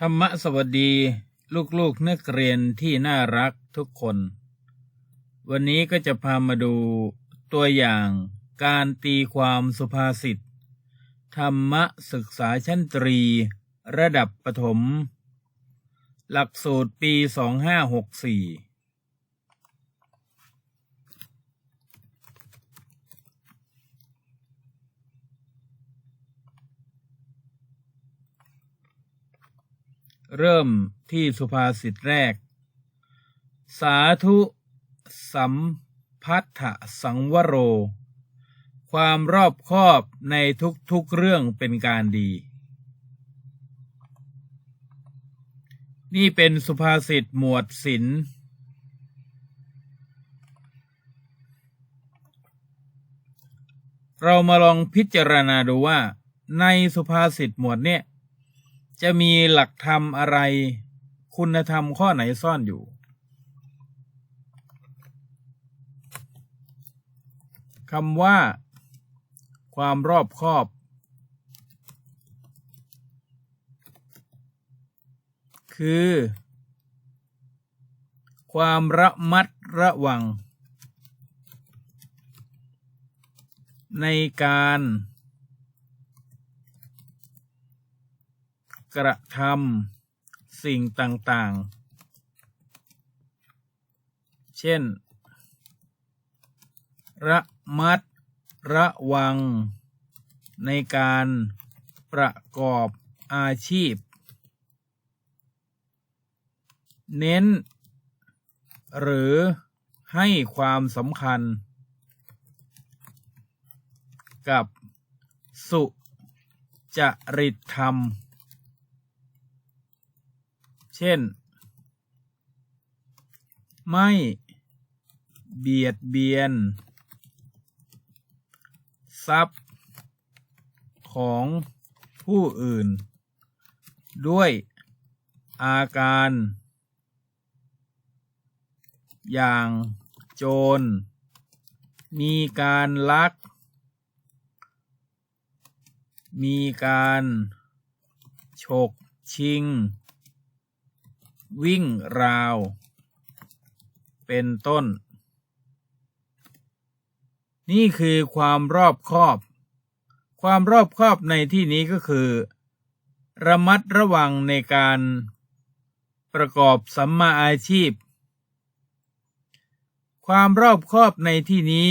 ธรรมสวัสดีลูกๆนักเรียนที่น่ารักทุกคน วันนี้ก็จะพามาดูตัวอย่างการตีความสุภาษิต ธรรมศึกษาชั้นตรี ระดับประถม หลักสูตรปี 2564 เริ่มที่สุภาษิตแรก สาธุสัมพัทธสังวโร ความรอบคอบในทุกๆเรื่องเป็นการดี นี่เป็นสุภาษิตหมวดศิลเรามาลองพิจารณาดูว่า ในสุภาษิตหมวดเนี่ย จะมีหลักธรรมอะไร คุณธรรมข้อไหนซ่อนอยู่คำว่า ความรอบคอบ คือ ความระมัดระวัง ในการ กระทำสิ่งต่างๆ เช่น ระมัดระวัง ในการประกอบอาชีพ เน้น หรือให้ความสำคัญ กับสุจริตธรรม เช่น ไม่เบียดเบียน ทรัพย์ของผู้อื่น ด้วยอาการ อย่างโจร มีการลัก มีการ ฉกชิง วิ่งราว เป็นต้น นี่คือความรอบคอบ ความรอบคอบในที่นี้ก็คือ ระมัดระวังในการประกอบสัมมาอาชีพ ความรอบคอบในที่นี้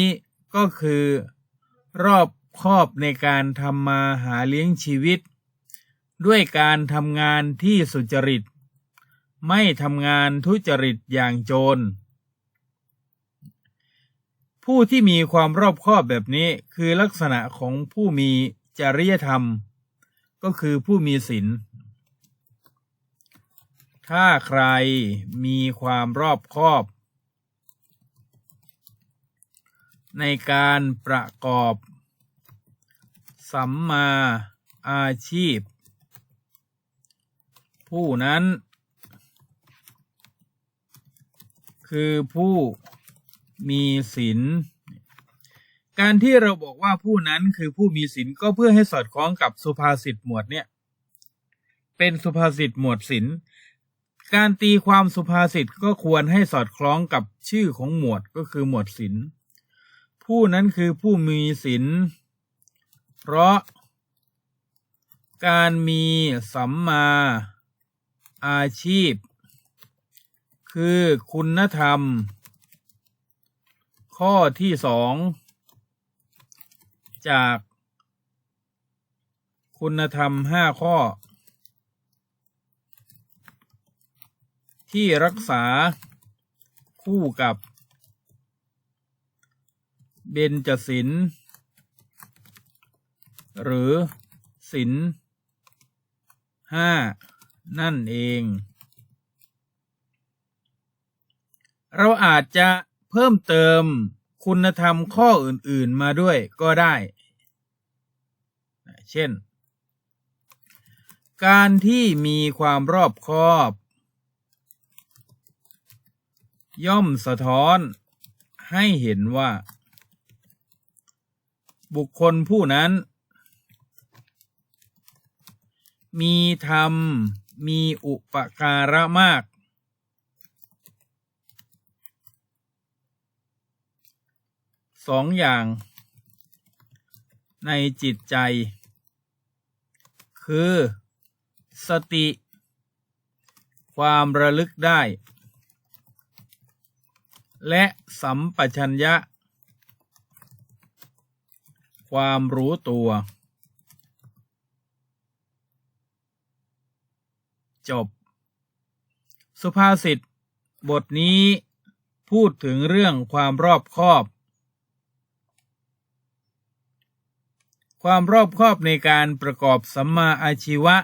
ก็คือ รอบคอบในการทำมาหาเลี้ยงชีวิต ด้วยการทำงานที่สุจริต ไม่ทำงานทุจริตอย่างโจร ผู้ที่มีความรอบคอบแบบนี้คือลักษณะของผู้มีจริยธรรม ก็คือผู้มีศีลถ้าใครมีความรอบคอบ ในการประกอบ สัมมาอาชีพ ผู้นั้น คือผู้มีศีลการที่เราบอกว่าผู้นั้นคือผู้มีศีลก็เพื่อให้สอดคล้องกับสุภาษิตหมวดเนี่ย เป็นสุภาษิตหมวดศีลการตีความสุภาษิตก็ควรให้สอดคล้องกับชื่อของหมวดก็คือหมวดศีลผู้นั้นคือผู้มีศีลเพราะ การมีสัมมาอาชีพ คือคุณธรรม ข้อที่สอง จาก คุณธรรมห้าข้อ ที่รักษาคู่กับ เบญจศีลหรือศีลห้านั่นเอง เราอาจจะเพิ่มเติมคุณธรรมข้ออื่น ๆมาด้วยก็ได้ เช่น การที่มีความรอบคอบ ย่อมสะท้อนให้เห็นว่า บุคคลผู้นั้น มีธรรมมีอุปการะมาก สองอย่างในจิตใจ คือ สติ ความระลึกได้ และสัมปชัญญะ ความรู้ตัว จบ สุภาษิต บทนี้พูดถึงเรื่องความรอบคอบ ความรอบคอบในการประกอบสัมมาอาชีวะ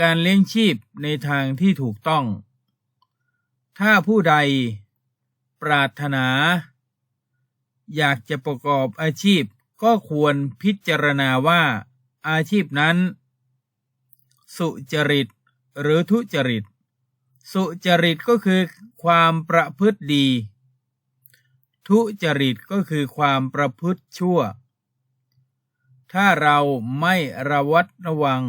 การเลี้ยงชีพในทางที่ถูกต้อง ถ้าผู้ใด ปรารถนา อยากจะประกอบอาชีพก็ควรพิจารณาว่าอาชีพนั้น สุจริตหรือทุจริต สุจริตก็คือความประพฤติดี ทุจริตก็คือความประพฤติชั่ว ถ้าเราไม่ระวัดระวัง